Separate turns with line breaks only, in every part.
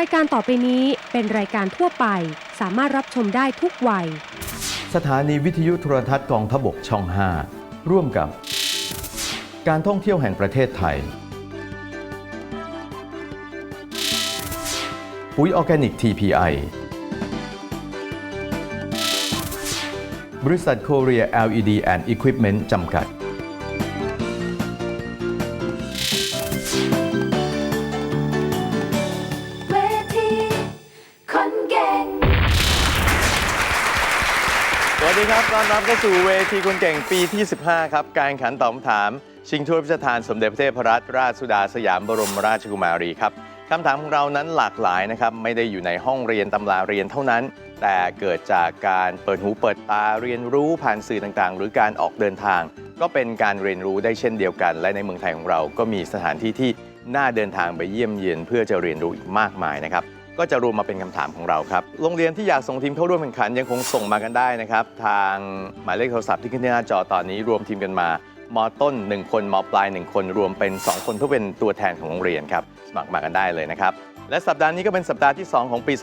รายการต่อไปนี้เป็นรายการทั่วไป สามารถรับชมได้ทุกวัย
สถานีวิทยุโทรทัศน์กองทบกช่อง 5 ร่วมกับ การท่องเที่ยวแห่งประเทศไทย ปุ๋ยออร์แกนิก TPI บริษัทโคเรีย LED and Equipment จำกัด
เข้า
สู่เวทีคนเก่งปีที่ 15 ครับ การแข่งขันตอบคำถาม ชิงถ้วยพระราชทานสมเด็จพระเทพรัตนราชสุดาสยามบรมราชกุมารีครับคำถามของเรานั้นหลากหลายนะครับ ไม่ได้อยู่ในห้องเรียนตำราเรียนเท่านั้น แต่เกิดจากการเปิดหูเปิดตาเรียนรู้ผ่านสื่อต่างๆ หรือการออกเดินทาง ก็เป็นการเรียนรู้ได้เช่นเดียวกัน และในเมืองไทยของเราก็มีสถานที่ที่น่าเดินทางไปเยี่ยมเยียนเพื่อจะเรียนรู้อีกมากมายนะครับ ก็จะรวมมาเป็นคำถามของเราครับ โรงเรียนที่อยากส่งทีมเข้าร่วมแข่งขันยังคงส่งมากันได้นะครับ ทางหมายเลขโทรศัพท์ที่ขึ้นที่หน้าจอตอนนี้รวมทีมกันมามต้น 1 คนมปลาย 1 คนรวมเป็น 2 คนเพื่อเป็นตัวแทนของโรงเรียนครับสมัครมากันได้เลยนะครับ และสัปดาห์นี้ก็เป็นสัปดาห์ที่ 2 ของปี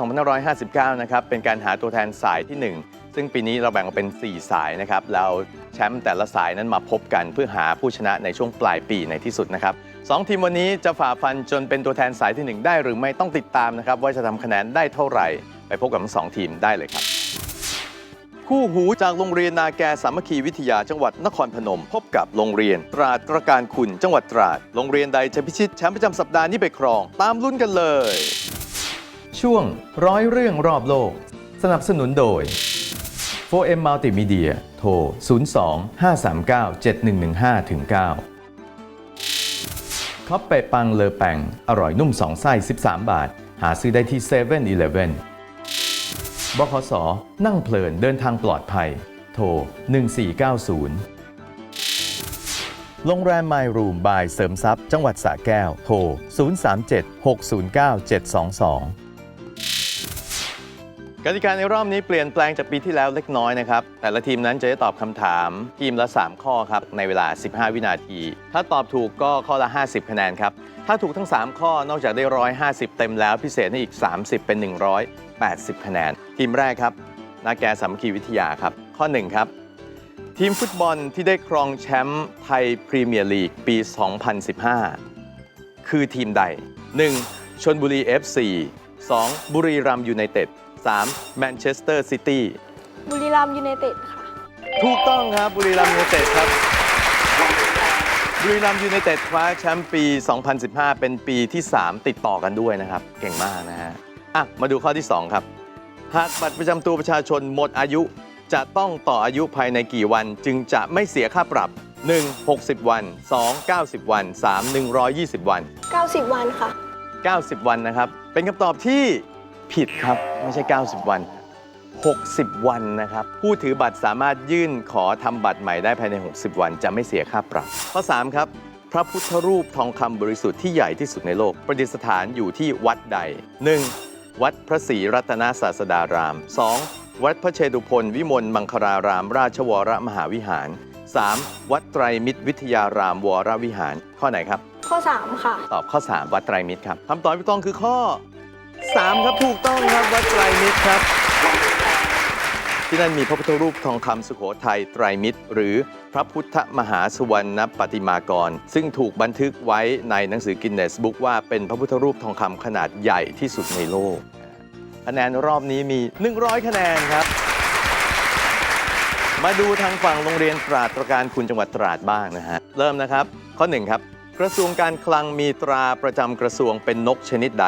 2559 นะครับ เป็นการหาตัวแทนสายที่ 1 ซึ่งปีนี้เราแบ่งออกเป็น 4 สายนะครับ เราแชมป์แต่ละสายนั้นมาพบกันเพื่อหาผู้ชนะในช่วงปลายปีในที่สุดนะครับสองทีมวันนี้จะฝ่าฟันจนเป็นตัวแทนสายที่ 1 ได้หรือไม่ต้องติดตามนะครับว่าจะทำคะแนนได้เท่าไหร่ ไปพบกับทั้งสองทีมได้เลยครับ คู่หูจากโรงเรียนนาแกสามัคคีวิทยาจังหวัดนครพนม พบกับโรงเรียน ตราดตระการคุณจังหวัดตราด โรงเรียนใดจะพิชิตแชมป์ประจำสัปดาห์นี้ไปครอง ตามลุ้นกันเลย
ช่วงร้อยเรื่องรอบโลก สนับสนุนโดย 4M Multimedia โทร 02 539 7115 9คัพเปปังเลอแปงอร่อยนุ่ม2ไส้ 13 บาท หาซื้อได้ที่7 e เ e ่ e อ บขส นั่งเพลินเดินทางปลอดภัย โทร 1490 โรงแรมไมรูมบายเสริมทรัพย์ จังหวัดสระแก้ว โทร 037 609 722
กติกาในรอบนี้เปลี่ยนแปลงจากปีที่แล้วเล็กน้อยนะครับ แต่ละทีมนั้นจะได้ตอบคำถามทีมละ 3 ข้อครับ ในเวลา 15 วินาที ถ้าตอบถูกก็ข้อละ 50 คะแนนครับ ถ้าถูกทั้ง 3 ข้อนอกจากได้ 150 เต็มแล้วพิเศษให้อีก 30 เป็น 180 คะแนน ทีมแรกครับ นาแกสามัคคีวิทยาครับ ข้อ 1 ครับ ทีมฟุตบอลที่ได้ครองแชมป์ไทยพรีเมียร์ลีกปี 2015 คือทีมใด 1. ชนบุรี FC 2. บุรีรัมย์ยูไนเต็ด 3. แมนเชสเตอร์ซิตี้
บุรีรัมย์ยูไนเต็ดค่ะ
ถูกต้องครับบุรีรัมย์ยูไนเต็ดครับ บุรีรัมย์ยูไนเต็ดคว้าแชมป์ปี 2015 เป็นปีที่ 3 ติดต่อกันด้วยนะครับ เก่งมากนะฮะอะมาดูข้อที่ 2 ครับ หากบัตรประจำตัวประชาชนหมดอายุ จะต้องต่ออายุภายในกี่วัน จึงจะไม่เสียค่าปรับ 1. 60 วัน 2. 90 วัน 3. 120 วัน
90 วันค่ะ
90 วันนะครับ เป็นคำตอบที่ผิดครับ ไม่ใช่ 90 วัน 60 วันนะครับ ผู้ถือบัตรสามารถยื่นขอทำบัตรใหม่ได้ภายใน 60 วัน จะไม่เสียค่าปรับ ข้อ 3 ครับ พระพุทธรูปทองคำบริสุทธิ์ที่ใหญ่ที่สุดในโลก ประดิษฐานอยู่ที่วัดใด 1. วัดพระศรีรัตนศาสดาราม 2. วัดพระเชตุพนวิมลมังคลาราม ราชวรมหาวิหาร 3. วัดไตรมิตรวิทยารามวรวิหาร ข้อไหนครับ
ข้อ 3 ค่ะ
ตอบข้อ 3 วัดไตรมิตรครับคำตอบที่ถูกต้องคือข้อ 3 ครับถูกต้องครับวัดไตรมิตรครับ ที่นั่นมีพระพุทธรูปทองคำสุโขทัยไตรมิตร หรือพระพุทธมหาสุวรรณปฏิมากร ซึ่งถูกบันทึกไว้ในหนังสือกินเนสบุ๊กว่าเป็นพระพุทธรูปทองคำขนาดใหญ่ที่สุดในโลกคะแนนรอบนี้มี 100 คะแนนครับ มาดูทางฝั่งโรงเรียนตราดตระการคุณจังหวัดตราดบ้างนะฮะ เริ่มนะครับ ข้อ 1 ครับ กระทรวงการคลังมีตราประจำกระทรวงเป็นนกชนิดใด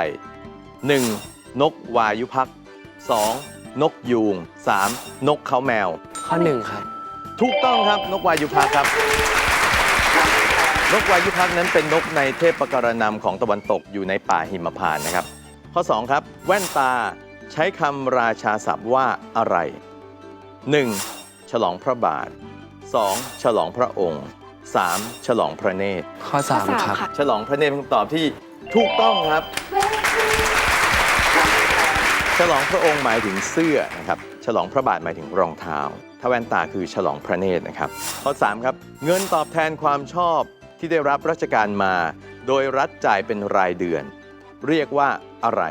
1. นกวายุพัก 2. นกยูง 3. นกเขาแมว
ข้อหนึ่งครับ
ถูกต้องครับนกวายุพักษ์ครับ นกวายุพักษ์นั้นเป็นนกในเทพกรณำของตะวันตกอยู่ในป่าหิมพานต์นะครับ ข้อ 2 ครับ แว่นตาใช้คำราชาศัพท์ว่าอะไร 1. ฉลองพระบาท 2. ฉลองพระองค์ 3. ฉลองพระเนตร
ข้อสาม
ข้อสาม
ครับ
ค่ะ
ฉลองพระเนตรเป็นคำตอบที่ถูกต้องครับ ฉลองพระองค์หมายถึงเสื้อนะครับ ฉลองพระบาทหมายถึงรองเท้า ถ้าแว่นตาคือฉลองพระเนตรนะครับ ข้อ 3 ครับ เงินตอบแทนความชอบที่ได้รับราชการมา โดยรัฐจ่ายเป็นรายเดือน เรียกว่าอะไร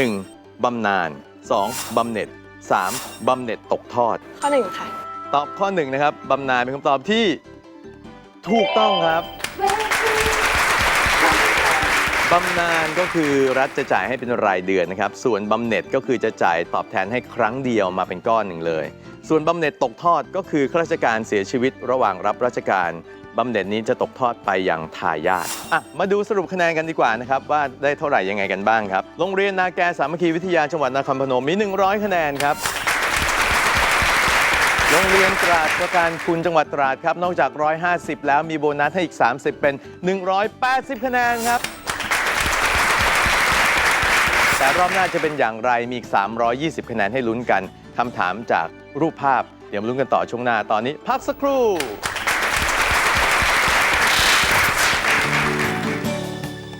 1. บำนาญ 2. บำเหน็จ 3. บำเหน็จตกทอด
ข้อหนึ่งค่ะ
ตอบข้อ1นะครับบำนาญเป็นคำตอบที่ถูกต้องครับ
เวทีคนเก่ง
บำนาญก็คือรัฐจะจ่ายให้เป็นรายเดือนนะครับ ส่วนบำเหน็จก็คือจะจ่ายตอบแทนให้ครั้งเดียวมาเป็นก้อนหนึ่งเลย ส่วนบำเหน็จตกทอดก็คือข้าราชการเสียชีวิตระหว่างรับราชการบำเหน็จนี้จะตกทอดไปยังทายาทอะมาดูสรุปคะแนนกันดีกว่านะครับ ว่าได้เท่าไหร่ยังไงกันบ้างครับ โรงเรียนนาแกสามัคคีวิทยาจังหวัดนครพนมมี 100 คะแนนครับ โรงเรียนตราดประการคุณจังหวัดตราดครับ นอกจาก 150 แล้วมีโบนัสให้อีก 30 เป็น 180 คะแนนครับ แต่รอบหน้าจะเป็นอย่างไรมีอีก 320 คะแนนให้ลุ้นกันคำถามจากรูปภาพ เดี๋ยวมาลุ้นกันต่อช่วงหน้าตอนนี้ พักสักครู่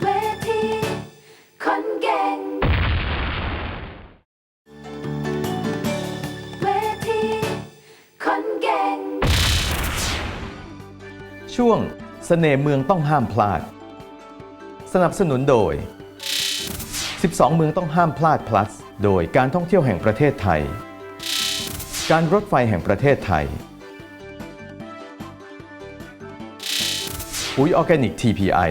เวทีคนเก่ง เวทีคนเก่ง
ช่วงเสน่ห์เมืองต้องห้ามพลาด สนับสนุนโดย 12 เมืองต้องห้ามพลาด plus โดยการท่องเที่ยวแห่งประเทศไทย การรถไฟแห่งประเทศไทย ปุ๋ยออร์แกนิก TPI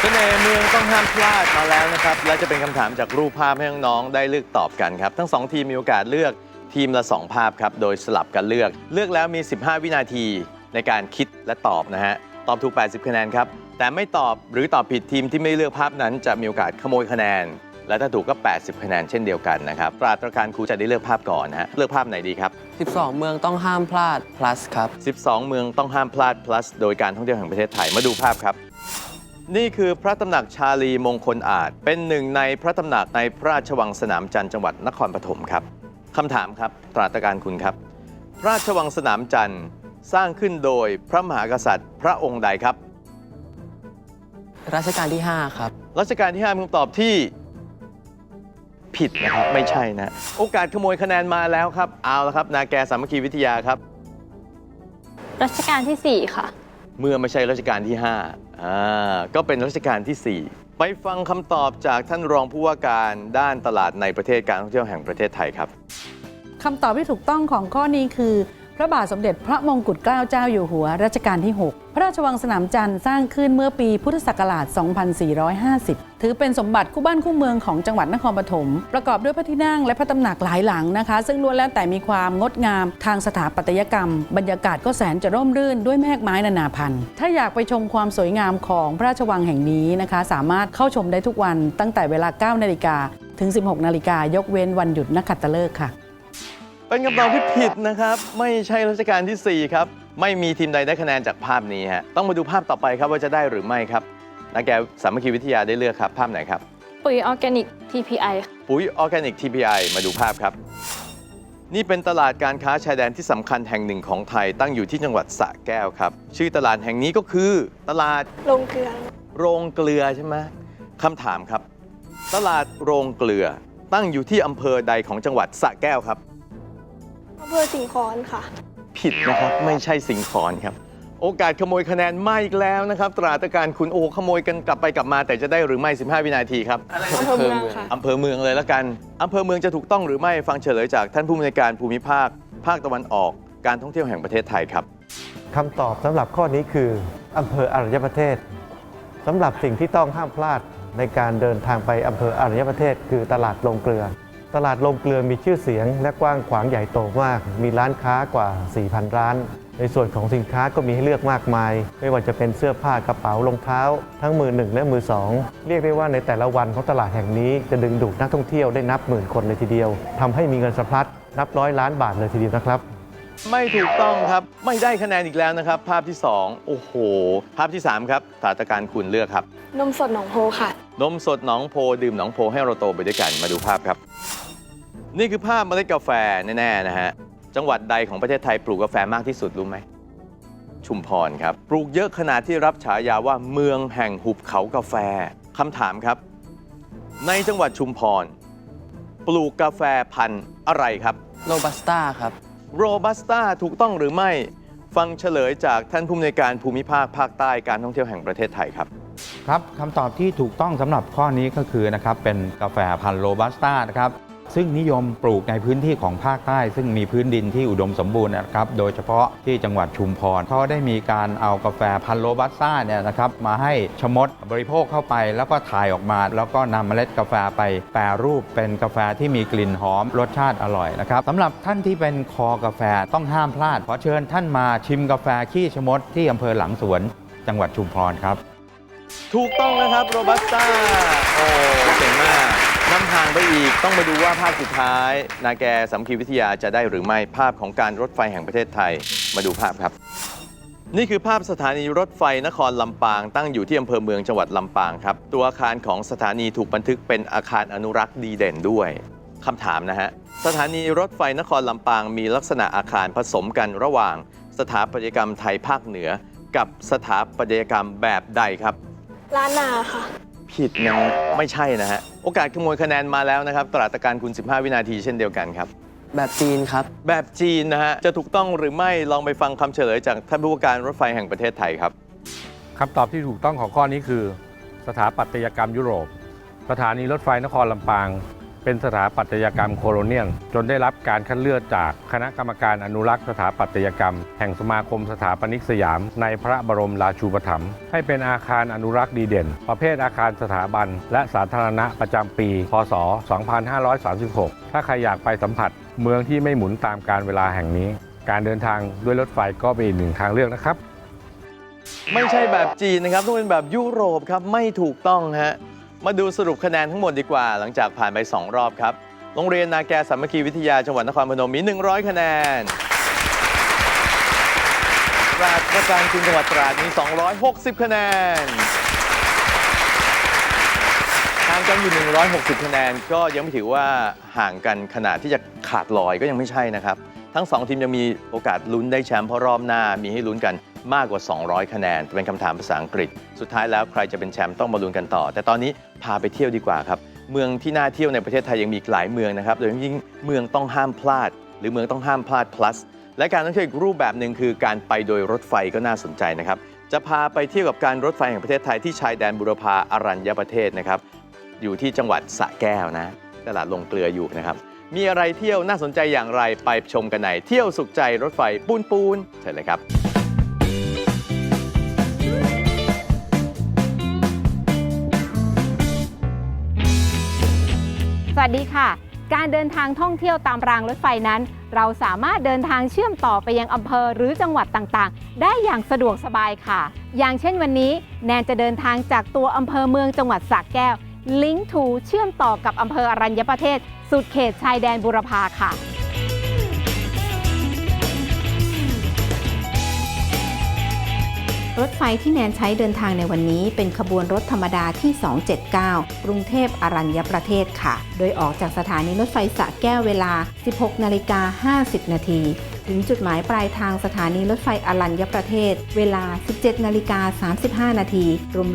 เสน่ห์เมืองต้องห้ามพลาดมาแล้วนะครับ และจะเป็นคำถามจากรูปภาพให้น้องๆได้เลือกตอบกันครับ ทั้งสองทีมมีโอกาสเลือกทีมละ 2 ภาพครับ โดยสลับกันเลือก เลือกแล้วมี 15 วินาทีในการคิดและตอบนะฮะ ตอบถูก 80 คะแนนครับ แต่ไม่ตอบหรือตอบผิดทีมที่ไม่เลือกภาพนั้นจะมีโอกาสขโมยคะแนน และถ้าถูกก็ 80 คะแนนเช่นเดียวกันนะครับ ปราดประการครูจะได้เลือกภาพก่อนนะฮะ เลือกภาพไหนดีครับ
12 เมืองต้องห้ามพลาด plus ครับ
12 เมืองต้องห้ามพลาด plus โดยการท่องเที่ยวแห่งประเทศไทย มาดูภาพครับ นี่คือพระตำหนักชาลีมงคลอาจ เป็นหนึ่งในพระตำหนักในพระราชวังสนามจันทร์จังหวัดนครปฐมครับคำถามครับ ตราตการคุณครับพระราชวังสนามจันทร์ สร้างขึ้นโดยพระมหากษัตริย์พระองค์ใดครับ
รัชกาลที่ 5 ครับ
รัชกาลที่5เป็นคำตอบที่ ผิดนะครับ ไม่ใช่นะ โอกาสขโมยคะแนนมาแล้วครับ เอาละครับ นาแกสามัคคีวิทยาครับ
รัชกาลที่ 4 ค่ะ
เมื่อไม่ใช่รัชกาลที่5อ่าก็เป็นรัชกาลที่ 4 ไปฟังคำตอบจากท่านรองผู้ว่าการด้านตลาดในประเทศการท่องเที่ยวแห่งประเทศไทยครับ
คำตอบที่ถูกต้องของข้อนี้คือ พระบาทสมเด็จพระมงกุฎเกล้าเจ้าอยู่หัวรัชกาลที่ 6 พระราชวังสนามจันทร์สร้างขึ้นเมื่อปีพุทธศักราช 2450 ถือเป็นสมบัติคู่บ้านคู่เมืองของจังหวัดนครปฐม ประกอบด้วยพระที่นั่งและพระตำหนักหลายหลังนะคะ ซึ่งล้วนแล้วแต่มีความงดงามทางสถาปัตยกรรม บรรยากาศก็แสนจะร่มรื่นด้วยแมกไม้นานาพันธุ์ ถ้าอยากไปชมความสวยงามของพระราชวังแห่งนี้นะคะ สามารถเข้าชมได้ทุกวันตั้งแต่เวลา9นาฬิกาถึง 16 นาฬิกายกเว้นวันหยุดนักขัตฤกษ์ค่ะ
เป็นคำตอบที่ผิดนะครับ ไม่ใช่รัชกาลที่ 4 ครับ ไม่มีทีมใดได้คะแนนจากภาพนี้ฮะต้องมาดูภาพต่อไปครับว่าจะได้หรือไม่ครับนาแกสามัคคีวิทยาได้เลือกครับ ภาพไหนครับ
ปุ๋ยออร์แกนิก TPI ค่ะ
ปุ๋ยออร์แกนิก TPI มาดูภาพครับ นี่เป็นตลาดการค้าชายแดนที่สำคัญแห่งหนึ่งของไทยตั้งอยู่ที่จังหวัดสระแก้วครับ ชื่อตลาดแห่งนี้ก็คือตลาด
ลงเกลือ
โรงเกลือใช่ไหมคำถามครับ ตลาดโรงเกลือตั้งอยู่ที่อำเภอใดของจังหวัดสระแก้วครับ
อำเภอสิงห์คอนค่ะ
ผิดนะครับไม่ใช่สิงห์ขอนครับ โอกาสขโมยคะแนนไม่อีกแล้วนะครับ ตราตการคุณโอขโมยกันกลับไปกลับมา แต่จะได้หรือไม่ 15 วินาทีครับ
อำเภอเมืองค่ะ
อำเภอเมืองเลยละกันอำเภอเมืองจะถูกต้องหรือไม่ฟังเฉลยจากท่านผู้อำนวยการภูมิภาค ภาคตะวันออกการท่องเที่ยวแห่งประเทศไทยครับ
คำตอบสำหรับข้อนี้คืออำเภออรัญญประเทศสำหรับสิ่งที่ต้องห้ามพลาดในการเดินทางไปอำเภออรัญญประเทศ คือตลาดลงเกลือ ตลาดลงเกลือมีชื่อเสียง และกว้างขวางใหญ่โตมาก มีร้านค้ากว่า 4,000 ร้าน ในส่วนของสินค้าก็มีให้เลือกมากมาย ไม่ว่าจะเป็นเสื้อผ้ากระเป๋ารองเท้า ทั้งมือหนึ่งและมือสองเรียกได้ว่าในแต่ละวันของตลาดแห่งนี้จะดึงดูดนักท่องเที่ยวได้นับหมื่นคนเลยทีเดียวทำให้มีเงินสะพัดนับร้อยล้านบาทเลยทีเดียวนะครับ
ไม่ถูกต้องครับ ไม่ได้คะแนนอีกแล้วนะครับ ภาพที่ 2 โอ้โห ภาพที่ 3 ครับตราตการคุณเลือกครับ
นมสดหนองโพค่ะ
นมสดหนองโพดื่มหนองโพให้เราโตไปด้วยกันมาดูภาพครับ นี่คือภาพเมล็ดกาแฟแน่ๆนะฮะจังหวัดใดของประเทศไทยปลูกกาแฟมากที่สุดรู้ไหมชุมพรครับ ปลูกเยอะขนาดที่รับฉายาว่าเมืองแห่งหุบเขากาแฟคำถามครับ ในจังหวัดชุมพร ปลูกกาแฟพันธุ์อะไรครับ
โรบัสต้าครับ
โรบัสต้าถูกต้องหรือไม่ ฟังเฉลยจากท่านผู้อำนวยการภูมิภาคภาคใต้การท่องเที่ยวแห่งประเทศไทยครับ
ครับคำตอบที่ถูกต้องสำหรับข้อนี้ก็คือนะครับเป็นกาแฟพันธุ์โรบัสต้านะครับ ซึ่งนิยมปลูกในพื้นที่ของภาคใต้ ซึ่งมีพื้นดินที่อุดมสมบูรณ์นะครับ โดยเฉพาะที่จังหวัดชุมพรเขาได้มีการเอากาแฟพันโรบัสต้าเนี่ยนะครับมาให้ชมดบริโภคเข้าไป แล้วก็ถ่ายออกมา แล้วก็นำเมล็ดกาแฟไปแปรรูปเป็นกาแฟที่มีกลิ่นหอมรสชาติอร่อยนะครับสำหรับท่านที่เป็นคอกาแฟต้องห้ามพลาดขอเชิญท่านมาชิมกาแฟขี้ชมดที่อำเภอหลังสวน จังหวัดชุมพรครับ
ถูกต้องนะครับโรบัสต้าโอ้เก่งมาก นำทางไปอีกต้องมาดูว่าภาพสุดท้าย นาแกสัมคีวิทยาจะได้หรือไม่ภาพของการรถไฟแห่งประเทศไทยมาดูภาพครับ นี่คือภาพสถานีรถไฟนครลำปางตั้งอยู่ที่อำเภอเมืองจังหวัดลำปางครับ ตัวอาคารของสถานีถูกบันทึกเป็นอาคารอนุรักษ์ดีเด่นด้วยคำถามนะฮะสถานีรถไฟนครลำปางมีลักษณะอาคารผสมกันระหว่าง สถาปัตยกรรมไทยภาคเหนือ กับสถาปัตยกรรมแบบใดครับ
ล้านนาค่ะ
ผิดนะฮะไม่ใช่นะฮะ โอกาสขโมยคะแนนมาแล้วนะครับ ตราตการคุณ 15 วินาทีเช่นเดียวกันครับ
แบบจีนครับ
แบบจีนนะฮะ จะถูกต้องหรือไม่ลองไปฟังคำเฉลยจากท่านผู้ว่าการรถไฟแห่งประเทศไทยครับ
คำตอบที่ถูกต้องของข้อนี้คือ สถาปัตยกรรมยุโรป สถานีรถไฟนครลำปาง เป็นสถาปัตยกรรมโคโลเนียลจนได้รับการคัดเลือกจากคณะกรรมการอนุรักษ์สถาปัตยกรรม แห่งสมาคมสถาปนิกสยาม ในพระบรมราชูปถัมภ์ให้เป็นอาคารอนุรักษ์ดีเด่น ประเภทอาคารสถาบัน และสาธารณะประจำปี พศ 2536 ถ้าใครอยากไปสัมผัส เมืองที่ไม่หมุนตามการเวลาแห่งนี้ การเดินทางด้วยรถไฟก็เป็นอีกหนึ่งทางเลือกนะครับ
ไม่ใช่แบบจีนนะครับ ต้องเป็นแบบยุโรปครับ ไม่ถูกต้องฮะ มาดูสรุปคะแนนทั้งหมดดีกว่า หลังจากผ่านไป 2 รอบครับ โรงเรียนนาแกสามัคคีวิทยาจังหวัดนครพนมมี 100 คะแนนตราดประการคุณจังหวัดตราดมี 260 คะแนนห่างกันอยู่ 160 คะแนน ก็ยังไม่ถือว่าห่างกันขนาดที่จะขาดลอยก็ยังไม่ใช่นะครับ ทั้ง 2 ทีมยังมีโอกาสลุ้นได้แชมป์เพราะรอบหน้ามีให้ลุ้นกัน มากกว่า 200 คะแนน เป็นคำถามภาษาอังกฤษ สุดท้ายแล้วใครจะเป็นแชมป์ต้องมาลุ้นกันต่อ แต่ตอนนี้พาไปเที่ยวดีกว่าครับ เมืองที่น่าเที่ยวในประเทศไทยยังมีอีกหลายเมืองนะครับ โดยยิ่งเมืองต้องห้ามพลาด หรือเมืองต้องห้ามพลาด plus และการท่องเที่ยวอีกรูปแบบหนึ่งคือการไปโดยรถไฟก็น่าสนใจนะครับ จะพาไปเที่ยวกับการรถไฟแห่งประเทศไทยที่ชายแดนบุรพาอรัญญประเทศนะครับ อยู่ที่จังหวัดสระแก้วนะ ตลาดลงเกลืออยู่นะครับ มีอะไรเที่ยวน่าสนใจอย่างไรไปชมกันในเที่ยวสุขใจรถไฟปูนปูนเชิญเลยครับ
วัสดีค่ะ การเดินทางท่องเที่ยวตามรางรถไฟนั้น เราสามารถเดินทางเชื่อมต่อไปยังอำเภอหรือจังหวัดต่างๆ ได้อย่างสะดวกสบายค่ะ อย่างเช่นวันนี้แนนจะเดินทางจากตัวอำเภอเมืองจังหวัดสระแก้ว ลิงก์ทูเชื่อมต่อกับอำเภออรัญญประเทศ สุดเขตชายแดนบุรพาค่ะ รถไฟที่แนนใช้เดินทางในวันนี้เป็นขบวนรถธรรมดาที่ 279 กรุงเทพอรัญญประเทศค่ะ โดยออกจากสถานีรถไฟสระแก้วเวลา 16 นาฬิกา 50 นาที ถึงจุดหมายปลายทางสถานีรถไฟอรัญญประเทศ เวลา 17 นาฬิกา 35 นาที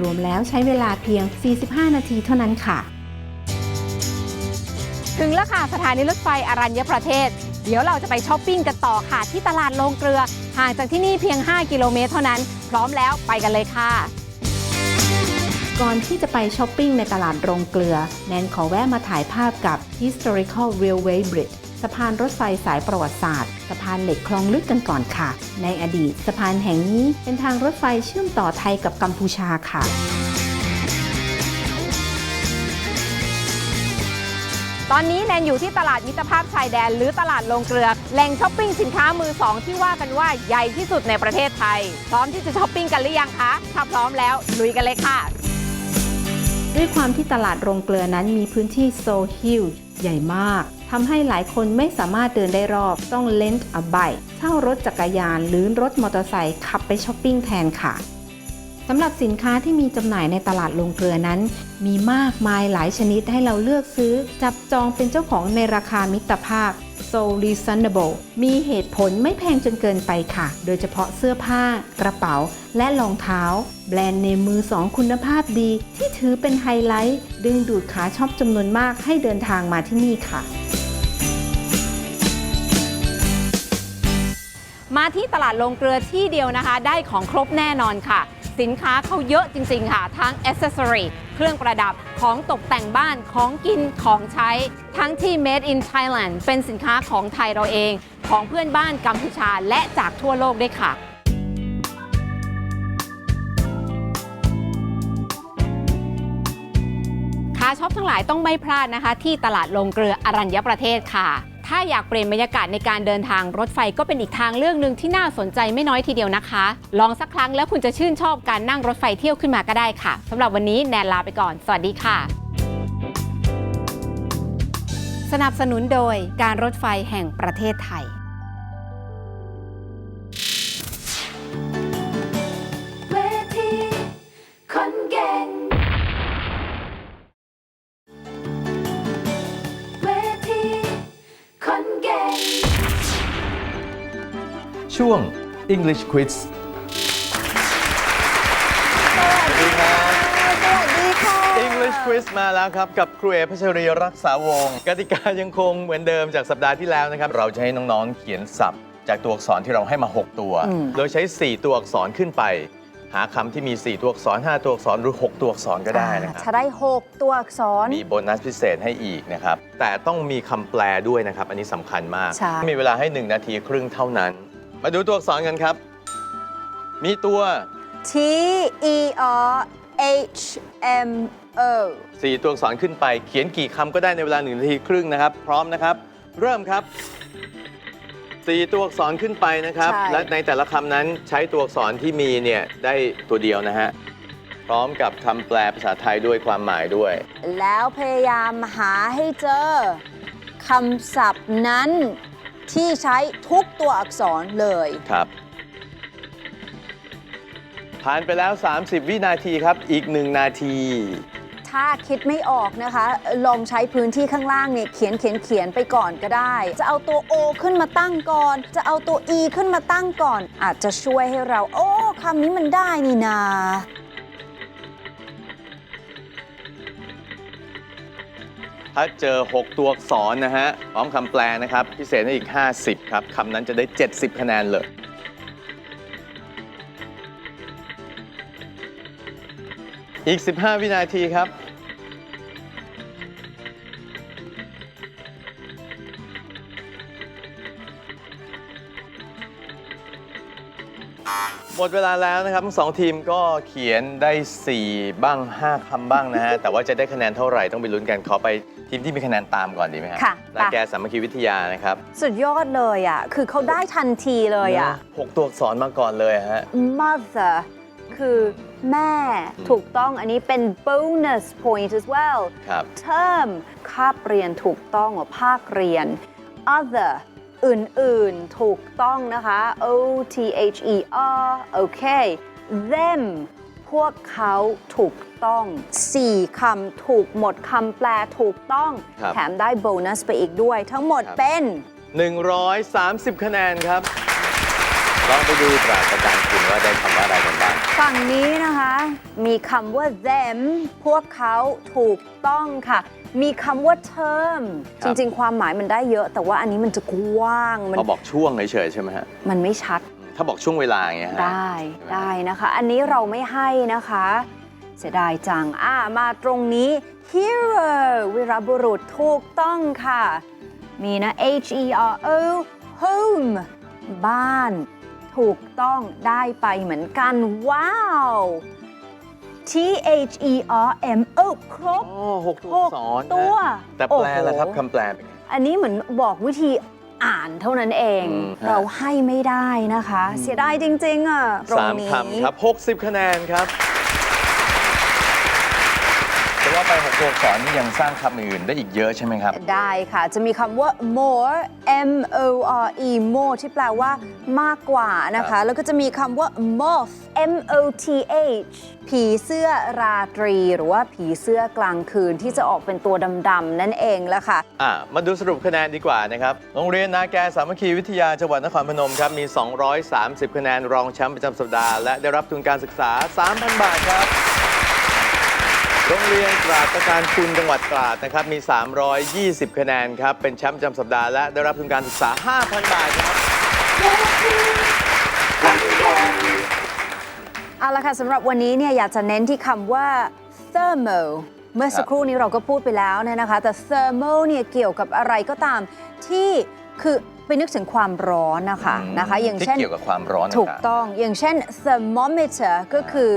รวมๆแล้วใช้เวลาเพียง 45 นาทีเท่านั้นค่ะ ถึงแล้วค่ะสถานีรถไฟอรัญญประเทศ เดี๋ยวเราจะไปช้อปปิ้งกันต่อค่ะที่ตลาดโรงเกลือ ห่างจากที่นี่เพียง 5 กิโลเมตรเท่านั้น พร้อมแล้วไปกันเลยค่ะ ก่อนที่จะไปช้อปปิ้งในตลาดโรงเกลือ แนนขอแวะมาถ่ายภาพกับ Historical Railway Bridge สะพานรถไฟสายประวัติศาสตร์ สะพานเหล็กคลองลึกกันก่อนค่ะ ในอดีตสะพานแห่งนี้เป็นทางรถไฟเชื่อมต่อไทยกับกัมพูชาค่ะ ตอนนี้แนนอยู่ที่ตลาดมิตรภาพชายแดน หรือตลาดลงเกลือแหล่งช้อปปิ้งสินค้ามือสองที่ว่ากันว่าใหญ่ที่สุดในประเทศไทย พร้อมที่จะช้อปปิ้งกันหรือยังคะถ้าพร้อมแล้วลุยกันเลยค่ะ ด้วยความที่ตลาดโรงเกลือนั้นมีพื้นที่โซฮิวใหญ่มากทำให้หลายคนไม่สามารถเดินได้รอบ ต้องเลนต์อ b บ k e เช่ารถจักรยานหรือรถมอเตอร์ไซค์ขับไปช้อปปิ้งแทนค่ะ สำหรับสินค้าที่มีจำหน่ายในตลาดลงเกลือนั้น มีมากมายหลายชนิดให้เราเลือกซื้อ จับจองเป็นเจ้าของในราคามิตรภาพ so reasonable มีเหตุผลไม่แพงจนเกินไปค่ะ โดยเฉพาะเสื้อผ้ากระเป๋า และรองเท้า แบรนด์เนมือสองคุณภาพดี ที่ถือเป็นไฮไลท์ ดึงดูดขาช็อปจำนวนมากให้เดินทางมาที่นี่ค่ะมาที่ตลาดลงเกลือที่เดียวนะคะ ได้ของครบแน่นอนค่ะ สินค้าเขาเยอะจริง ๆ ค่ะ ทั้งอ c เซ s o r y เครื่องประดับของตกแต่งบ้านของกินของใช้ ทั้งที่ made in Thailand เป็นสินค้าของไทยเราเอง ของเพื่อนบ้านกัมพูชาและจากทั่วโลกด้วยค่ะขาช็อปทั้งหลายต้องไม่พลาดนะคะ ที่ตลาดลงเกลืออรัญญประเทศค่ะ ถ้าอยากเปลี่ยนบรรยากาศในการเดินทางรถไฟก็เป็นอีกทางเลือกหนึ่งที่น่าสนใจไม่น้อยทีเดียวนะคะ ลองสักครั้งแล้วคุณจะชื่นชอบการนั่งรถไฟเที่ยวขึ้นมาก็ได้ค่ะสำหรับวันนี้แนนลาไปก่อน สวัสดีค่ะ สนับสนุนโดยการรถไฟแห่งประเทศไทย
ช่วง English Quiz
สวัสดีครับ
สวัสดีค่ะ
English Quiz มาแล้วครับ กับครูเอพัชรีรักษาวงศ์กติกายังคงเหมือนเดิมจากสัปดาห์ที่แล้วนะครับ เราจะให้น้องๆ เขียนศัพท์ จากตัวอักษรที่เราให้มา 6 ตัว
อืม
โดยใช้ 4 ตัวอักษรขึ้นไป หาคำที่มี 4 ตัวอักษร 5 ตัวอักษรหรือ 6 ตัวอักษรก็ได้นะครับ
ถ้าได้ 6 ตัวอักษร
มีโบนัสพิเศษให้อีกนะครับ แต่ต้องมีคำแปลด้วยนะครับ อันนี้สำคัญมาก
ใช่
มีเวลาให้ 1 นาทีครึ่งเท่านั้น มาดูตัวอักษรกันครับ มีตัว
T E R H M O
4 ตัวอักษรขึ้นไป เขียนกี่คำก็ได้ในเวลา1นาทีครึ่งนะครับ พร้อมนะครับ เริ่มครับ 4 ตัวอักษรขึ้นไปนะครับ
ใช่
และในแต่ละคำนั้นใช้ตัวอักษรที่มีเนี่ยได้ตัวเดียวนะฮะ พร้อมกับคำแปลภาษาไทยด้วยความหมายด้วย
แล้วพยายามหาให้เจอคำศัพท์นั้น ที่ใช้ทุกตัวอักษรเลย
ครับ ผ่านไปแล้ว 30 วินาทีครับ อีก1นาที
ถ้าคิดไม่ออกนะคะ ลองใช้พื้นที่ข้างล่างเนี่ยเขียนเขียนเขียนไปก่อนก็ได้ จะเอาตัว O ขึ้นมาตั้งก่อน จะเอาตัว E ขึ้นมาตั้งก่อน อาจจะช่วยให้เรา โอ้คำนี้มันได้นี่นา
ถ้าเจอ 6 ตัวอักษรนะฮะพร้อมคำแปลนะครับ พิเศษให้อีก 50 ครับคำนั้นจะได้ 70 คะแนนเลย อีก 15 วินาทีครับ หมดเวลาแล้วนะครับทั้งสองทีมก็เขียนได้ 4 บ้าง 5คำบ้างนะฮะ แต่ว่าจะได้คะแนนเท่าไหร่ต้องไปลุ้นกันขอไป ทีมที่มีคะแนนตามก่อนดีไหมฮะ
ค่ะ
นาแกสามัคคีวิทยานะครับ
สุดยอดเลยอะ คือเขาได้ทันทีเลยอะ
หกตัวอักษรมาก่อนเลยฮะ
mother คือแม่ถูกต้องอันนี้เป็น bonus point as well
ครับ
term คาบเรียนถูกต้องหรือภาคเรียน other อื่นๆ ถูกต้องนะคะ O T H E R โอเค them พวกเขาถูกต้อง 4 คำถูกหมดคำแปลถูกต้อง
ครับ
แถมได้โบนัสไปอีกด้วย ทั้งหมด
ครับ
เป็น
130 คะแนนครับ ลองไปดูตราประการคุณว่าได้คำว่าอะไรกันบ้าง
ฝั่งนี้นะคะ มีคำว่า them พวกเขาถูกต้องค่ะ มีคำว่า term
ครั
จ
บ
ริง ๆ ความหมายมันได้เยอะ แต่ว่าอันนี้มันจะกว้าง มัน
เขาบอกช่วงเฉยๆใช่ไหมฮะ
มันไม่ชัด
ถ้าบอกช่วงเวลาอย่างเงี้ยฮะ
ได้ได้นะคะ อันนี้เราไม่ให้นะคะ เสียดายจังอ่ามาตรงนี้ hero วีรบุรุษถูกต้องค่ะ มีนะ H E R O home บ้าน ถูกต้องได้ไปเหมือนกัน ว้าว T H E R M O ครบ
อ๋อหกตัวอักษรนะ
ตัว
แต่แปลล่ะครับ
โอ้โห
คำแปลเป็นไง
อันนี้เหมือนบอกวิธี อ่านเท่านั้นเอง
อืมฮะ
เราให้ไม่ได้นะคะ เสียดายจริงๆอะตรง
สาม
นี้
คำครับ 60 คะแนนครับ แต่ว่าไปหกตัวอักษรนี่ยังสร้างคำอื่นได้อีกเยอะใช่ไหมครับ
ได้ค่ะ จะมีคำว่า more M O R E more ที่แปลว่ามากกว่านะ
ครั
คะ
บ
แล้วก็จะมีคำว่า moth M O T H ผีเสื้อราตรี หรือว่าผีเสื้อกลางคืนที่จะออกเป็นตัวดำๆนั่นเองละค่ะ
อะมาดูสรุปคะแนนดีกว่านะครับ โรงเรียนนาแกสามัคคีวิทยาจังหวัดนครพนมครับ มี 230 คะแนนรองแชมป์ประจำสัปดาห์ และได้รับทุนการศึกษา 3,000 บาทครับ โรงเรียนตราดประการคุณจังหวัดตราดนะครับ มี 320 คะแนนครับ เป็นแชมป์ประจำสัปดาห์และได้รับทุนการศึกษา 5,000 บาทครับ
เก่ง
เอาละค่ะสำหรับวันนี้เนี่ยอยากจะเน้นที่คำว่า thermal เมื่อสักครู่นี้เราก็พูดไปแล้วเนยนะคะ แต่ thermal เนี่ยเกี่ยวกับอะไรก็ตามที่คือไปนึกถึงความร้อนนะคะนะคะ อย่าง
ที่
เช่น
เกี่ยวกับความร้อน
ถูก
ต่าง
ต้อง อย่างเช่น thermometer ก็คือ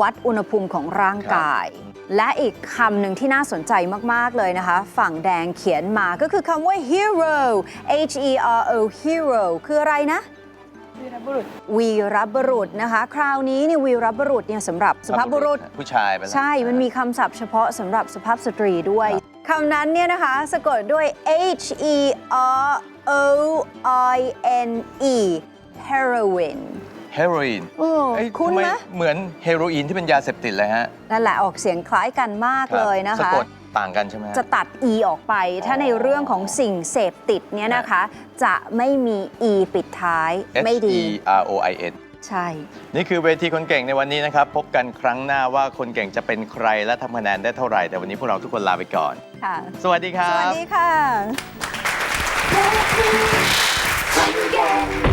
วัดอุณหภูมิของร่างกาย และอีกคำหนึ่งที่น่าสนใจมาก ๆ เลยนะคะ ฝั่งแดงเขียนมาก็คือคำว่า hero H E R O hero คืออะไรนะ
วีรบุรุษ
วีรบุรุษนะคะ คราวนี้เนี่ยวีรบุรุษเนี่ยสำหรับ
ๆ
สุภาพบุรุษ
ผู้ชายไปแล้ว
ใช่ มันมีคำศัพท์เฉพาะสำหรับสุภาพสตรีด้วยคำนั้นเนี่ยนะคะสะกดด้วย H E R O I N E heroin
เฮโรอีน
โอ้
เอ้ย
คุ้น
ทำไม
ไหม
เหมือนเฮโรอีนที่เป็นยาเสพติดเลยฮะ
นั่นแหละออกเสียงคล้ายกันมากเลยนะ
สะ
คะ
กด ต่างกันใช่ไหมฮะ
จะตัด e ออกไป ถ้าในเรื่องของสิ่งเสพติดเนี่ยนะคะ จะไม่มี e ปิดท้าย
H
ไม่ดี
E R O I N
ใช่
นี่คือเวทีคนเก่งในวันนี้นะครับ พบกันครั้งหน้าว่าคนเก่งจะเป็นใครและทำคะแนนได้เท่าไหร่ แต่วันนี้พวกเราทุกคนลาไปก่อน
ค่ะ
สวัสดีครั
สวัส
บ
ดีค่ะ
คนเก่ง